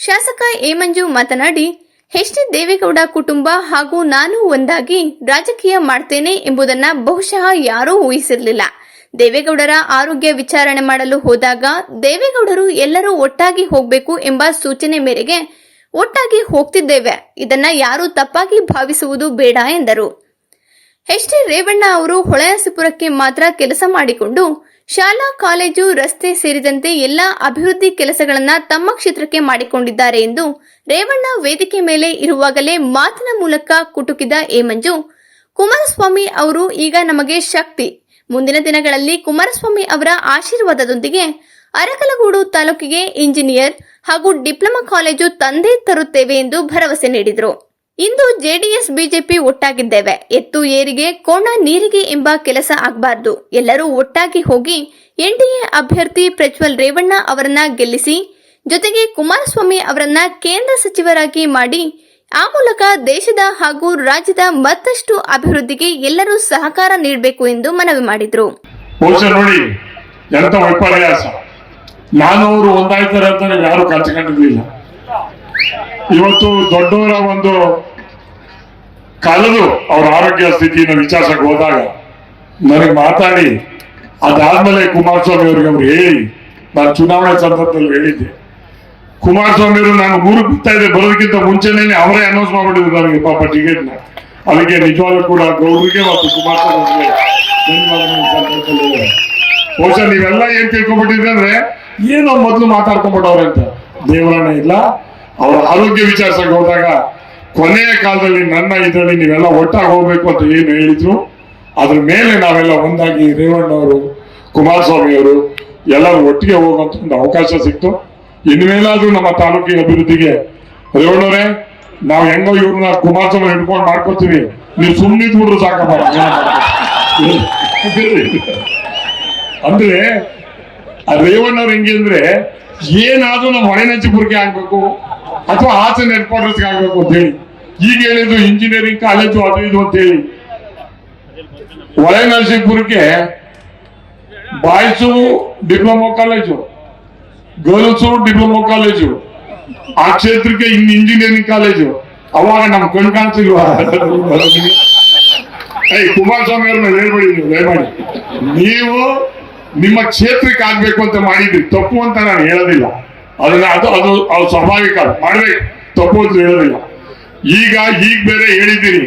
ಶಾಸಕ ಮಂಜು ಮಾತನಾಡಿ H D Deve Gowda ಕುಟುಂಬ ಹಾಗೂ ನಾನು ಒಂದಾಗಿ ರಾಜಕೀಯ ಮಾಡ್ತೇನೆ ಎಂಬುದನ್ನ ಬಹುಶಃ ಯಾರೂ ಊಹಿಸಿರಲಿಲ್ಲ. ದೇವೇಗೌಡರ ಆರೋಗ್ಯ ವಿಚಾರಣೆ ಮಾಡಲು ಹೋದಾಗ ದೇವೇಗೌಡರು ಎಲ್ಲರೂ ಒಟ್ಟಾಗಿ ಹೋಗಬೇಕು ಎಂಬ ಸೂಚನೆ ಮೇರೆಗೆ ಒಟ್ಟಾಗಿ ಹೋಗ್ತಿದ್ದೇವೆ. ಇದನ್ನ ಯಾರೂ ತಪ್ಪಾಗಿ ಭಾವಿಸುವುದು ಬೇಡ ಎಂದರು. ಎಚ್ ಡಿ ರೇವಣ್ಣ ಅವರು ಹೊಳೆಯಾಸಿಪುರಕ್ಕೆ ಮಾತ್ರ ಕೆಲಸ ಮಾಡಿಕೊಂಡು, ಶಾಲಾ, ಕಾಲೇಜು, ರಸ್ತೆ ಸೇರಿದಂತೆ ಎಲ್ಲಾ ಅಭಿವೃದ್ಧಿ ಕೆಲಸಗಳನ್ನ ತಮ್ಮ ಕ್ಷೇತ್ರಕ್ಕೆ ಮಾಡಿಕೊಂಡಿದ್ದಾರೆ ಎಂದು ರೇವಣ್ಣ ವೇದಿಕೆ ಮೇಲೆ ಇರುವಾಗಲೇ ಮಾತಿನ ಮೂಲಕ ಕುಟುಕಿದ ಏಮಂಜು ಮಂಜು ಕುಮಾರಸ್ವಾಮಿ ಅವರು ಈಗ ನಮಗೆ ಶಕ್ತಿ. ಮುಂದಿನ ದಿನಗಳಲ್ಲಿ ಕುಮಾರಸ್ವಾಮಿ ಅವರ ಆಶೀರ್ವಾದದೊಂದಿಗೆ ಅರಕಲಗೂಡು ತಾಲೂಕಿಗೆ ಇಂಜಿನಿಯರ್ ಹಾಗೂ ಡಿಪ್ಲೊಮಾ ಕಾಲೇಜು ತಂದೆ ತರುತ್ತೇವೆ ಎಂದು ಭರವಸೆ ನೀಡಿದರು. ಇಂದು ಜೆಡಿಎಸ್, ಬಿಜೆಪಿ ಒಟ್ಟಾಗಿದ್ದೇವೆ. ಎತ್ತು ಏರಿಗೆ, ಕೋಣ ನೀರಿಗೆ ಎಂಬ ಕೆಲಸ ಆಗಬಾರದು. ಎಲ್ಲರೂ ಒಟ್ಟಾಗಿ ಹೋಗಿ ಎನ್ಡಿಎ ಅಭ್ಯರ್ಥಿ ಪ್ರಜ್ವಲ್ ರೇವಣ್ಣ ಅವರನ್ನ ಗೆಲ್ಲಿಸಿ, ಜೊತೆಗೆ ಕುಮಾರಸ್ವಾಮಿ ಅವರನ್ನ ಕೇಂದ್ರ ಸಚಿವರಾಗಿ ಮಾಡಿ, ಆ ಮೂಲಕ ದೇಶದ ಹಾಗೂ ರಾಜ್ಯದ ಮತ್ತಷ್ಟು ಅಭಿವೃದ್ಧಿಗೆ ಎಲ್ಲರೂ ಸಹಕಾರ ನೀಡಬೇಕು ಎಂದು ಮನವಿ ಮಾಡಿದ್ರು. ಇವತ್ತು ದೊಡ್ಡವರ ಒಂದು ಕಳೆದು ಅವ್ರ ಆರೋಗ್ಯ ಸ್ಥಿತಿಯನ್ನು ವಿಚಾರಿಸಕ್ಕೆ ಹೋದಾಗ ನನಗೆ ಮಾತಾಡಿ, ಅದಾದ್ಮೇಲೆ ಕುಮಾರಸ್ವಾಮಿ ಅವರಿಗೆ ಅವ್ರು ಹೇಳಿ, ನಾನು ಚುನಾವಣೆ ಸಂದರ್ಭದಲ್ಲಿ ಹೇಳಿದ್ದೆ. ಕುಮಾರಸ್ವಾಮಿ ಅವರು ನಾನು ಊರಿಗೆ ಬಿಡ್ತಾ ಇದ್ದೆ, ಬರೋದಕ್ಕಿಂತ ಮುಂಚೆನೇ ಅವರೇ ಅನೌನ್ಸ್ ಮಾಡ್ಬಿಟ್ಟಿದ್ರು ನನಗೆ ಪಾಪ ಟಿಕೆಟ್ನ ಅದಕ್ಕೆ ನಿಜವಾಗ್ಲೂ ಕೂಡ ಗೌರಿಗೆ ಮತ್ತು ಕುಮಾರಸ್ವಾಮಿ. ಬಹುಶಃ ನೀವೆಲ್ಲ ಏನ್ ತಿಳ್ಕೊಂಡ್ಬಿಟ್ಟಿದ್ರೆ ಅಂದ್ರೆ, ಏನೋ ಮೊದಲು ಮಾತಾಡ್ಕೊಂಡ್ಬಿಟ್ಟವ್ರೆ ಅಂತ ದೇವರನ್ನ ಇಲ್ಲ, ಅವರ ಆರೋಗ್ಯ ವಿಚಾರಿಸಕ್ಕೆ ಹೋದಾಗ ಕೊನೆಯ ಕಾಲದಲ್ಲಿ ನನ್ನ ಇದರಲ್ಲಿ ನೀವೆಲ್ಲ ಒಟ್ಟಾಗಿ ಹೋಗ್ಬೇಕು ಅಂತ ಏನು ಹೇಳಿದ್ರು? ಅದ್ರ ಮೇಲೆ ನಾವೆಲ್ಲ ಒಂದಾಗಿ ರೇವಣ್ಣ ಅವರು ಕುಮಾರಸ್ವಾಮಿ ಅವರು ಎಲ್ಲರೂ ಒಟ್ಟಿಗೆ ಹೋಗುವಂತ ಒಂದು ಅವಕಾಶ ಸಿಕ್ತು. ಇನ್ಮೇಲಾದ್ರೂ ನಮ್ಮ ತಾಲೂಕಿನ ಅಭಿವೃದ್ಧಿಗೆ ರೇವಣ್ಣವರೇ ನಾವು ಹೆಂಗೋ ಇವ್ರನ್ನ ಕುಮಾರಸ್ವಾಮಿ ಹಿಡ್ಕೊಂಡು ಮಾಡ್ಕೊತೀವಿ ನೀವು ಸುಮ್ಮನೆ ಬಿಡ್ರು ಸಾಕಪ್ಪ. ಅಂದ್ರೆ ರೇವಣ್ಣವ್ರು ಹೆಂಗೆ ಅಂದ್ರೆ ಏನಾದ್ರೂ ನಾವು ಬುರ್ಕೆ ಆಗ್ಬೇಕು. ಅಥವಾ ಹಾಸನ ಹೆಡ್ ಕ್ವಾರ್ಟರ್ಸ್ಗೆ ಆಗ್ಬೇಕು ಅಂತ ಹೇಳಿ. ಈಗ ಹೇಳಿದ್ರು ಇಂಜಿನಿಯರಿಂಗ್ ಕಾಲೇಜು ಅದು ಇದು ಅಂತ ಹೇಳಿ. ಹೊಳೆನರಸೀಪುರಕ್ಕೆ boys diploma college, girls diploma college, ಆ ಕ್ಷೇತ್ರಕ್ಕೆ ಇನ್ ಇಂಜಿನಿಯರಿಂಗ್ ಕಾಲೇಜು ಅವಾಗ ನಮ್ ಕಣ್ ಕಾಣಿಸಿಲ್ವಾ ಏಯ್, ಕುಮಾರಸ್ವಾಮಿ ಅವ್ರನ್ನ ಹೇಳ್ಬೇಡಿ ನೀವು, ದಯಮಾಡಿ. ನೀವು ನಿಮ್ಮ ಕ್ಷೇತ್ರಕ್ಕೆ ಆಗ್ಬೇಕು ಅಂತ ಮಾಡಿದ್ರಿ ತಪ್ಪು ಅಂತ ನಾನು ಹೇಳೋದಿಲ್ಲ. ಅದನ್ನ ಅದು ಅದು ಅದು ಸ್ವಾಭಾವಿಕ ಮಾಡ್ಬೇಕು. ತಪ್ಪು ಅಂತ ಹೇಳೋದಿಲ್ಲ. ಈಗ ಈಗ ಬೇರೆ ಹೇಳಿದ್ದೀರಿ